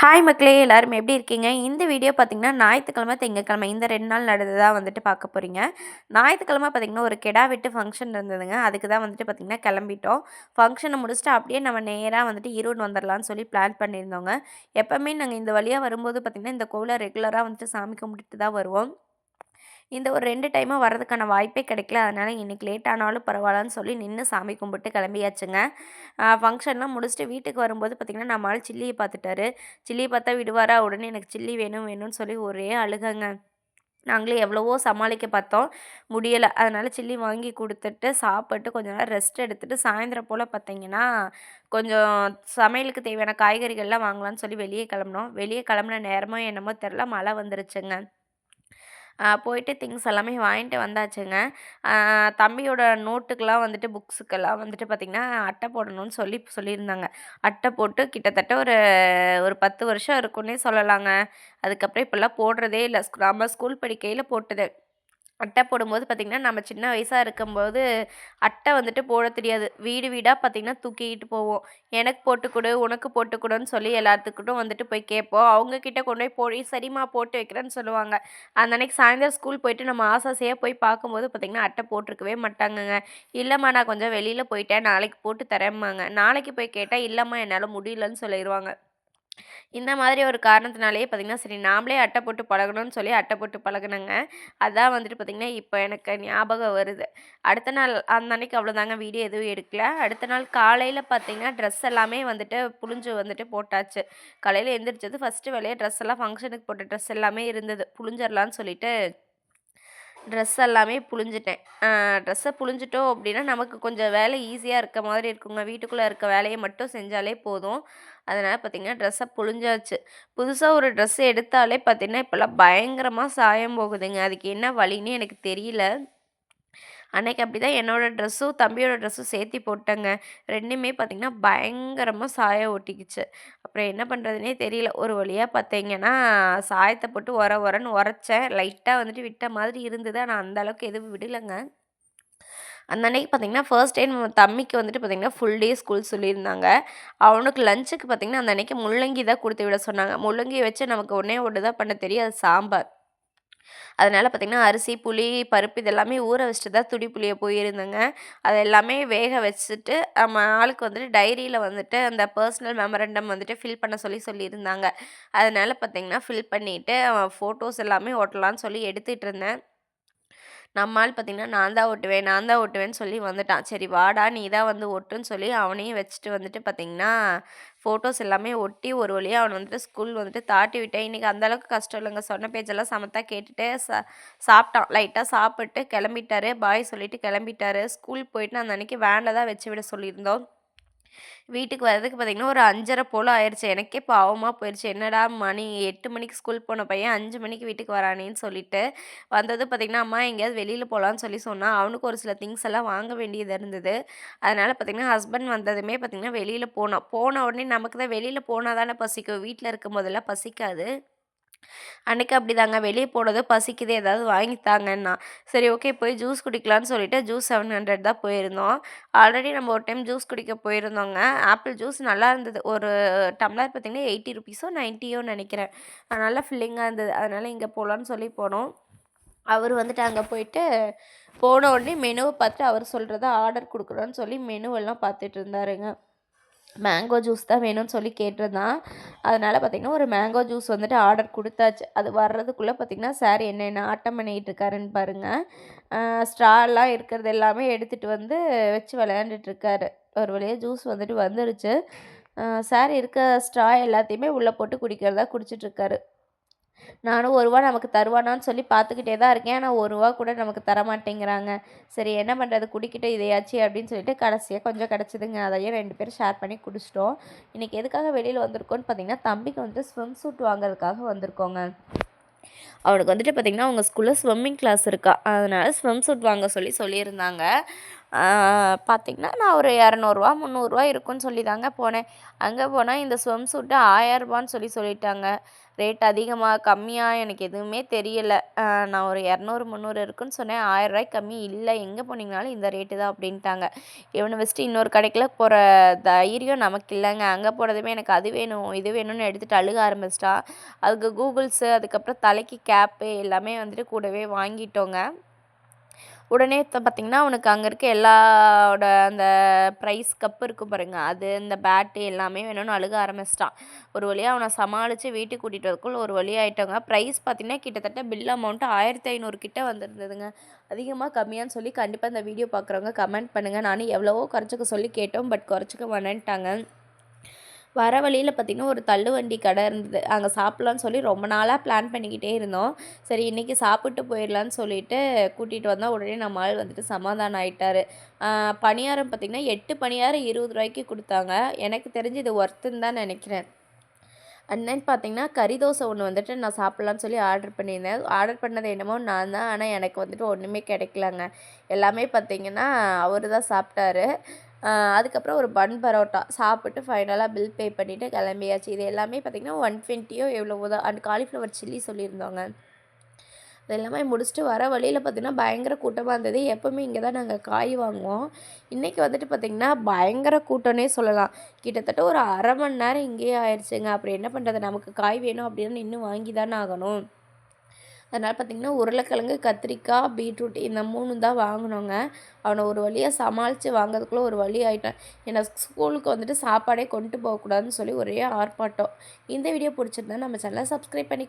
Hi மக்களே எல்லோரும் எப்படி இருக்கீங்க? இந்த வீடியோ பார்த்தீங்கன்னா ஞாயிற்றுக்கிழமை திங்கக்கிழமை இந்த ரெண்டு நாள் நடந்ததாக வந்துட்டு பார்க்க போகிறீங்க ஞாயிற்றுக்கிழமை பார்த்தீங்கன்னா ஒரு கெடா விட்டு ஃபங்க்ஷன் இருந்ததுங்க. அதுக்கு தான் வந்துட்டு பார்த்திங்கன்னா கிளம்பிட்டோம். ஃபங்க்ஷனை முடிச்சுட்டு அப்படியே நம்ம நேராக வந்துட்டு ஈரோடு வந்துடலான்னு சொல்லி பிளான் பண்ணியிருந்தோங்க. எப்போவுமே நாங்கள் இந்த வழியாக வரும்போது பார்த்திங்கன்னா இந்த கோவிலை ரெகுலராக வந்துட்டு சாமி கும்பிட்டுட்டு தான் வருவோம். இந்த ஒரு ரெண்டு டைமும் வர்றதுக்கான வாய்ப்பே கிடைக்கல. அதனால் இன்றைக்கி லேட் ஆனாலும் பரவாயில்லன்னு சொல்லி நின்று சாமி கும்பிட்டு கிளம்பியாச்சுங்க. ஃபங்க்ஷன்லாம் முடிச்சுட்டு வீட்டுக்கு வரும்போது பார்த்திங்கன்னா நம்மளால் சில்லியை பார்த்துட்டாரு. சில்லியை பார்த்தா விடுவாரா? உடனே எனக்கு சில்லி வேணும் வேணும்னு சொல்லி ஒரே அழுகங்க. நாங்களே எவ்வளவோ சமாளிக்க பார்த்தோம். முடியலை. அதனால் சில்லி வாங்கி கொடுத்துட்டு சாப்பிட்டு கொஞ்ச நேரம் ரெஸ்ட் எடுத்துகிட்டு சாயந்தரம் போல் பார்த்திங்கன்னா கொஞ்சம் சமையலுக்கு தேவையான காய்கறிகள்லாம் வாங்கலான்னு சொல்லி வெளியே கிளம்புனோம். வெளியே கிளம்புன நேரமோ என்னமோ தெரில மழை வந்துருச்சுங்க. போயிட்டு திங்ஸ் எல்லாமே வாங்கிட்டு வந்தாச்சுங்க. தம்பியோட நோட்டுக்கெலாம் வந்துட்டு புக்ஸுக்கெல்லாம் வந்துட்டு பார்த்திங்கன்னா அட்டை போடணும்னு சொல்லி சொல்லியிருந்தாங்க. அட்டை போட்டு கிட்டத்தட்ட ஒரு ஒரு பத்து வருஷம் இருக்குன்னே சொல்லலாங்க. அதுக்கப்புறம் இப்போல்லாம் போடுறதே இல்லை. நம்ம ஸ்கூல் படிக்கையில் போட்டது. அட்டை போடும்போது பார்த்திங்கன்னா நம்ம சின்ன வயசாக இருக்கும்போது அட்டை வந்துட்டு போட தெரியாது. வீடு வீடாக பார்த்திங்கன்னா தூக்கிக்கிட்டு போவோம். எனக்கு போட்டு கொடு உனக்கு போட்டுக்கொடுன்னு சொல்லி எல்லாத்துக்கிட்டும் வந்துட்டு போய் கேட்போம். அவங்கக்கிட்ட கொண்டு போய் போய் சரிம்மா போட்டு வைக்கிறேன்னு சொல்லுவாங்க. அந்த அன்னைக்கு சாயந்தரம் ஸ்கூல் போயிட்டு நம்ம ஆசாசையாக போய் பார்க்கும்போது பார்த்திங்கன்னா அட்டை போட்டிருக்கவே மாட்டாங்கங்க. இல்லைம்மா நான் கொஞ்சம் வெளியில் போயிட்டேன். நாளைக்கு போட்டு தரேம்மாங்க. நாளைக்கு போய் கேட்டால் இல்லைம்மா என்னால் முடியலன்னு சொல்லிடுவாங்க இந்த மாதிரி ஒரு காரணத்தினாலேயே பார்த்திங்கன்னா சரி நாமளே அட்டை போட்டு பழகணும்னு சொல்லி அட்டை போட்டு பழகினங்க. அதான் வந்துட்டு பார்த்திங்கன்னா இப்போ எனக்கு ஞாபகம் வருது. அடுத்த நாள் அந்த அன்னைக்கு அவ்வளோதாங்க வீடியோ எதுவும் எடுக்கல. அடுத்த நாள் காலையில் பார்த்திங்கன்னா ட்ரெஸ் எல்லாமே வந்துட்டு புழிஞ்சு வந்துட்டு போட்டாச்சு. காலையில் எழுந்திரிச்சது ஃபஸ்ட்டு வேலையே ட்ரெஸ் எல்லாம் ஃபங்க்ஷனுக்கு போட்ட ட்ரெஸ் எல்லாமே இருந்தது. புழிஞ்சிடலான்னு சொல்லிட்டு ட்ரெஸ் எல்லாமே புழிஞ்சிட்டேன். ட்ரெஸ்ஸை புழிஞ்சிட்டோம் அப்படின்னா நமக்கு கொஞ்சம் வேலை ஈஸியாக இருக்க மாதிரி இருக்குங்க. வீட்டுக்குள்ளே இருக்க வேலையை மட்டும் செஞ்சாலே போதும். அதனால் பார்த்திங்கன்னா ட்ரெஸ்ஸை புழிஞ்சாச்சு. புதுசாக ஒரு ட்ரெஸ் எடுத்தாலே பார்த்திங்கன்னா இப்போல்லாம் பயங்கரமாக சாயம் போகுதுங்க. அதுக்கு என்ன வழின்னு எனக்கு தெரியல. அன்னைக்கு அப்படி தான் என்னோடய ட்ரெஸ்ஸும் தம்பியோட ட்ரெஸ்ஸும் சேர்த்தி போட்டேங்க. ரெண்டுமே பார்த்திங்கன்னா பயங்கரமாக சாயம் ஒட்டிக்கிச்சு. அப்புறம் என்ன பண்ணுறதுனே தெரியல. ஒரு வழியாக பார்த்தீங்கன்னா சாயத்தை போட்டு உர உரன்னு உரைச்சேன். லைட்டாக வந்துட்டு விட்ட மாதிரி இருந்தது. ஆனால் அந்தளவுக்கு எதுவும் விடலைங்க. அந்த அன்னைக்கு பார்த்திங்கன்னா ஃபர்ஸ்ட் டைம் தம்பிக்கு வந்துட்டு பார்த்திங்கன்னா ஃபுல் டே ஸ்கூல் சொல்லியிருந்தாங்க. அவனுக்கு லஞ்சுக்கு பார்த்திங்கன்னா அந்த அன்னைக்கு முள்ளங்கி தான் கொடுத்து விட சொன்னாங்க. முள்ளங்கி வச்சு நமக்கு ஒன்றே ஒன்று தான் பண்ண தெரியும் அது சாம்பார். அதனால் பார்த்திங்கன்னா அரிசி புளி பருப்பு இதெல்லாமே ஊற வச்சுட்டு தான் துடி புளியை போயிருந்தேங்க. அது எல்லாமே வேக வச்சுட்டு நம்ம ஆளுக்கு வந்துட்டு டைரியில் வந்துட்டு அந்த பர்சனல் மெமரண்டம் வந்துட்டு ஃபில் பண்ண சொல்லி சொல்லியிருந்தாங்க. அதனால் பார்த்திங்கன்னா ஃபில் பண்ணிவிட்டு ஃபோட்டோஸ் எல்லாமே ஓட்டலான்னு சொல்லி எடுத்துகிட்டு இருந்தேன். நம்மால் பார்த்திங்கன்னா நான் தான் ஓட்டுவேன் நான் தான் ஓட்டுவேன்னு சொல்லி வந்துட்டான். சரி வாடா நீ தான் வந்து ஒட்டுன்னு சொல்லி அவனையும் வச்சுட்டு வந்துட்டு பார்த்திங்கன்னா ஃபோட்டோஸ் எல்லாமே ஒட்டி ஒரு வழியாக அவனை வந்துட்டு ஸ்கூல் வந்துட்டு தாட்டி விட்டேன். இன்றைக்கி அந்தளவுக்கு கஷ்டம் இல்லைங்க. சொன்ன பேஜெல்லாம் சமத்தாக கேட்டுட்டு சா சாப்பிட்டான். லைட்டாக சாப்பிட்டு கிளம்பிட்டாரு. பாய் சொல்லிவிட்டு கிளம்பிட்டாரு. ஸ்கூல் போயிட்டு அந்த அன்றைக்கி வேனில் தான் வச்சு விட சொல்லியிருந்தோம். வீட்டுக்கு வர்றதுக்கு பார்த்திங்கன்னா ஒரு அஞ்சரை போல் ஆயிடுச்சு எனக்கே பாவமாக போயிடுச்சு என்னடா மணி எட்டு மணிக்கு ஸ்கூல் போன பையன் அஞ்சு மணிக்கு வீட்டுக்கு வரானேன்னு சொல்லிட்டு வந்தது பார்த்திங்கன்னா அம்மா எங்கேயாவது வெளியில் போகலான்னு சொல்லி சொன்னால் அவனுக்கு ஒரு சில திங்ஸ் எல்லாம் வாங்க வேண்டியது இருந்தது. அதனால் பார்த்திங்கன்னா ஹஸ்பண்ட் வந்ததுமே பார்த்திங்கன்னா வெளியில் போனோம் போன உடனே நமக்கு தான் வெளியில் போனால் தானே பசிக்கும். வீட்டில் இருக்கும் போதெல்லாம் பசிக்காது. அன்றைக்கி அப்படி தாங்க வெளியே போனது பசிக்குது. ஏதாவது வாங்கி தாங்கன்னா சரி ஓகே போய் ஜூஸ் குடிக்கலான்னு சொல்லிட்டு ஜூஸ் செவன் ஹண்ட்ரட் தான் போயிருந்தோம். ஆல்ரெடி நம்ம ஒரு டைம் ஜூஸ் குடிக்க போயிருந்தோங்க. ஆப்பிள் ஜூஸ் நல்லா இருந்தது. ஒரு டம்ளர் பார்த்திங்கன்னா எயிட்டி ருபீஸோ நைன்ட்டியோ நினைக்கிறேன். நல்லா ஃபில்லிங்காக இருந்தது. அதனால் இங்கே போகலான்னு சொல்லி போனோம். அவர் வந்துட்டு அங்கே போயிட்டு போன உடனே மெனுவை பார்த்து அவர் சொல்கிறத ஆர்டர் கொடுக்குறோன்னு சொல்லி மெனுவெல்லாம் பார்த்துட்டு இருந்தாருங்க. மேங்கோ ஜூஸ் தான் வேணும்னு சொல்லி கேட்டிருந்தான். அதனால் பார்த்திங்கன்னா ஒரு மேங்கோ ஜூஸ் வந்துட்டு ஆர்டர் கொடுத்தாச்சு. அது வர்றதுக்குள்ளே பார்த்திங்கன்னா சார் என்னென்ன ஆட்டம் பண்ணிகிட்டு இருக்காருன்னு பாருங்கள் ஸ்ட்ராலாம் இருக்கிறது எல்லாமே எடுத்துகிட்டு வந்து வச்சு விளையாண்டுட்டுருக்காரு ஒரு வழியாக ஜூஸ் வந்துட்டு வந்துடுச்சு சார் இருக்க ஸ்ட்ரா எல்லாத்தையுமே உள்ளே போட்டு குடிக்கிறதா குடிச்சிட்ருக்காரு நானும் ஒரு ரூபா நமக்கு தருவானான்னு சொல்லி பார்த்துக்கிட்டே தான் இருக்கேன். ஆனால் ஒரு ரூபா கூட நமக்கு தர மாட்டேங்கிறாங்க சரி என்ன பண்ணுறது குடிக்கிட்டு இதையாச்சு அப்படின்னு சொல்லிட்டு கடைசியாக கொஞ்சம் கிடச்சிதுங்க. அதையும் ரெண்டு பேரும் ஷேர் பண்ணி குடிச்சிட்டோம். இன்றைக்கி எதுக்காக வெளியில் வந்திருக்கோன்னு பார்த்தீங்கன்னா தம்பிக்கு வந்து ஸ்விம் சூட் வாங்குறதுக்காக வந்திருக்கோங்க. அவனுக்கு வந்துட்டு பார்த்திங்கன்னா அவங்க ஸ்கூலில் ஸ்விம்மிங் கிளாஸ் இருக்கா. அதனால் ஸ்விம் சூட் வாங்க சொல்லி சொல்லியிருந்தாங்க. பார்த்திங்கன்னா நான் ஒரு இரநூறுவா முந்நூறுரூவா இருக்குன்னு சொல்லி தாங்க போனேன். அங்கே போனால் இந்த ஸ்விம் சூட்டு ஆயரரூபான்னு சொல்லி சொல்லிட்டாங்க. ரேட் அதிகமாக கம்மியாக எனக்கு எதுவுமே தெரியலை. நான் ஒரு இரநூறு முந்நூறு இருக்குன்னு சொன்னேன். ஆயரூவாய்க்கு கம்மி இல்லை. எங்கே போனீங்கனாலும் இந்த ரேட்டு தான் அப்படின்ட்டாங்க. இவனை வச்சுட்டு இன்னொரு கடைக்கில் போகிற தைரியம் நமக்கு இல்லைங்க. அங்கே போனதுமே எனக்கு அது வேணும் இது வேணும்னு எடுத்துகிட்டு அழுக ஆரம்பிச்சிட்டான் அதுக்கு கூகுள்ஸு அதுக்கப்புறம் தலைக்கு கேப்பு எல்லாமே வந்துட்டு கூடவே வாங்கிட்டோங்க. உடனே பார்த்திங்கன்னா அவனுக்கு அங்கே இருக்க எல்லாவோட அந்த ப்ரைஸ் கப்பு இருக்குது பாருங்கள் அது இந்த பேட்டு எல்லாமே வேணும்னு அழுக ஆரம்பிச்சிட்டான். ஒரு வழியாக அவனை சமாளித்து வீட்டுக்கு கூட்டிகிட்டு வரக்குள்ள ஒரு வழி ஆகிட்டோங்க ப்ரைஸ் பார்த்திங்கன்னா கிட்டத்தட்ட பில் அமௌண்ட்டு ஆயிரத்தி ஐநூறு கிட்ட வந்திருந்ததுங்க. அதிகமாக கம்மியான்னு சொல்லி கண்டிப்பாக இந்த வீடியோ பார்க்குறவங்க கமெண்ட் பண்ணுங்கள் நானும் எவ்வளவோ குறைச்சிக்க சொல்லி கேட்டோம் பட் குறைச்சிக்க வேணான்ட்டாங்க. வர வழியில் பார்த்திங்கன்னா ஒரு தள்ளுவண்டி கடை இருந்தது. அங்கே சாப்பிட்லான்னு சொல்லி ரொம்ப நாளாக பிளான் பண்ணிக்கிட்டே இருந்தோம். சரி இன்றைக்கி சாப்பிட்டு போயிடலான்னு சொல்லிட்டு கூட்டிகிட்டு வந்தால் உடனே நம்ம ஆள் வந்துட்டு சமாதானம் ஆகிட்டார் பணியாரம் பார்த்திங்கன்னா எட்டு பணியாரம் இருபது ரூபாய்க்கு கொடுத்தாங்க. எனக்கு தெரிஞ்சு இது ஒர்த்துன்னு தான் நினைக்கிறேன். அண்ணன் பார்த்தீங்கன்னா கறி தோசை ஒன்று வந்துட்டு நான் சாப்பிட்லான்னு சொல்லி ஆர்டர் பண்ணியிருந்தேன். ஆர்டர் பண்ணது என்னமோ நான் தான். ஆனால் எனக்கு வந்துட்டு ஒன்றுமே கிடைக்கலங்க. எல்லாமே பார்த்திங்கன்னா அவர் தான் சாப்பிட்டாரு. அதுக்கப்புறம் ஒரு பன் பரோட்டா. சாப்பிட்டு ஃபைனலாக பில் பே பண்ணிவிட்டு கிளம்பியாச்சு. இது எல்லாமே பார்த்திங்கன்னா ஒன் டுவெண்ட்டியோ எவ்வளவோ தான். அண்ட் காலிஃப்ளவர் சில்லி சொல்லியிருந்தோங்க. அது எல்லாமே முடிச்சுட்டு வர வழியில் பார்த்திங்கன்னா பயங்கர கூட்டமாக இருந்தது. எப்போவுமே இங்கே தான் நாங்கள் காய் வாங்குவோம். இன்றைக்கி வந்துட்டு பார்த்திங்கன்னா பயங்கர கூட்டம்னே சொல்லலாம். கிட்டத்தட்ட ஒரு அரை மணி நேரம் இங்கேயே ஆயிடுச்சுங்க அப்புறம் என்ன பண்ணுறது நமக்கு காய் வேணும் அப்படின்னு இன்னும் வாங்கி தானே ஆகணும். அதனால் பார்த்திங்கன்னா உருளைக்கிழங்கு கத்திரிக்காய் பீட்ரூட் இந்த மூணு தான் வாங்கினோங்க. அவனை ஒரு வழியாக சமாளித்து வாங்கிறதுக்குள்ளே ஒரு வழி ஆகிட்டேன் ஏன்னா ஸ்கூலுக்கு வந்துட்டு சாப்பாடே கொண்டு போகக்கூடாதுன்னு சொல்லி ஒரே ஆர்ப்பாட்டம். இந்த வீடியோ பிடிச்சிருந்தா நம்ம சேனலை சப்ஸ்கிரைப் பண்ணி